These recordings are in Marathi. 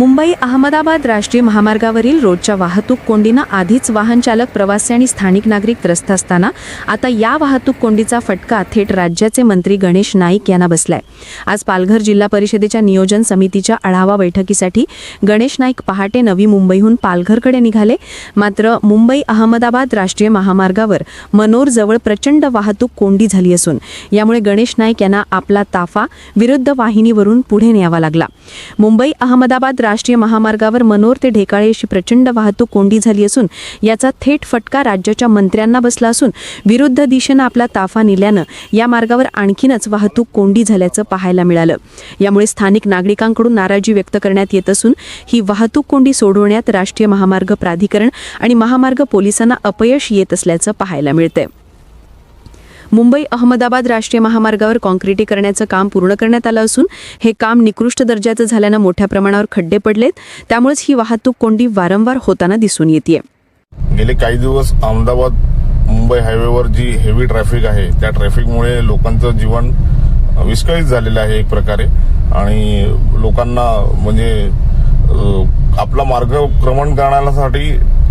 मुंबई अहमदाबाद राष्ट्रीय महामार्गावरील रोजच्या वाहतूक कोंडीनं आधीच वाहनचालक प्रवासी आणि स्थानिक नागरिक त्रस्त असताना आता या वाहतूक कोंडीचा फटका थेट राज्याचे मंत्री गणेश नाईक यांना बसलाय. आज पालघर जिल्हा परिषदेच्या नियोजन समितीच्या आढावा बैठकीसाठी गणेश नाईक पहाटे नवी मुंबईहून पालघरकडे निघाले. मात्र मुंबई अहमदाबाद राष्ट्रीय महामार्गावर मनोरजवळ प्रचंड वाहतूक कोंडी झाली असून यामुळे गणेश नाईक यांना आपला ताफा विरुद्ध वाहिनीवरून पुढे न्यावा लागला. मुंबई अहमदाबाद राष्ट्रीय महामार्गावर मनोर ते ढेकाळे अशी प्रचंड वाहतूक कोंडी झाली असून याचा थेट फटका राज्याच्या मंत्र्यांना बसला असून विरुद्ध दिशेनं आपला ताफा नेल्यानं या मार्गावर आणखीनच वाहतूक कोंडी झाल्याचं पाहायला मिळालं. यामुळे स्थानिक नागरिकांकडून नाराजी व्यक्त करण्यात येत असून ही वाहतूक कोंडी सोडवण्यात राष्ट्रीय महामार्ग प्राधिकरण आणि महामार्ग पोलिसांना अपयश येत असल्याचं पाहायला मिळतंय. मुंबई अहमदाबाद राष्ट्रीय महामार्गावर कॉन्क्रिटीकरणाचं काम पूर्ण करण्यात आलं असून हे काम निकृष्ट दर्जाचं झाल्यानं मोठ्या प्रमाणावर खड्डे पडलेत. त्यामुळेच ही वाहतूक कोंडी वारंवार होताना दिसून येते गेले काही दिवस अहमदाबाद मुंबई हायवेवर जी हेवी ट्रॅफिक आहे त्या ट्रॅफिकमुळे लोकांचं जीवन विस्कळीत झालेलं आहे एक प्रकारे. आणि लोकांना म्हणजे आपला मार्ग क्रमण करण्यासाठी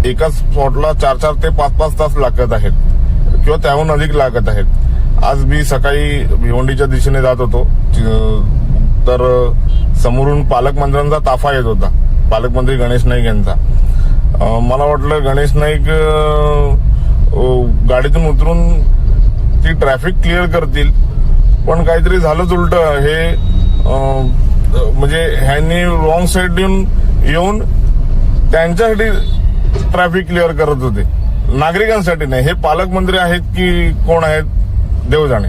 एकाच स्पॉटला चार चार ते पाच पाच तास लागत आहेत. किंवा त्याहून अधिक लागत आहेत. आज मी सकाळी भिवंडीच्या दिशेने जात होतो. तर समोरून पालकमंत्र्यांचा ताफा येत होता. पालकमंत्री गणेश नाईक यांचा. मला वाटलं गणेश नाईक गाडीतून उतरून ती ट्रॅफिक क्लिअर करतील. पण काहीतरी झालंच उलट. हे म्हणजे ह्यांनी रॉंग साईड येऊन येऊन त्यांच्यासाठी ट्रॅफिक क्लिअर करत होते. नागरिकांसाठी नाही. हे पालकमंत्री आहेत की कोण आहेत? देव जाणे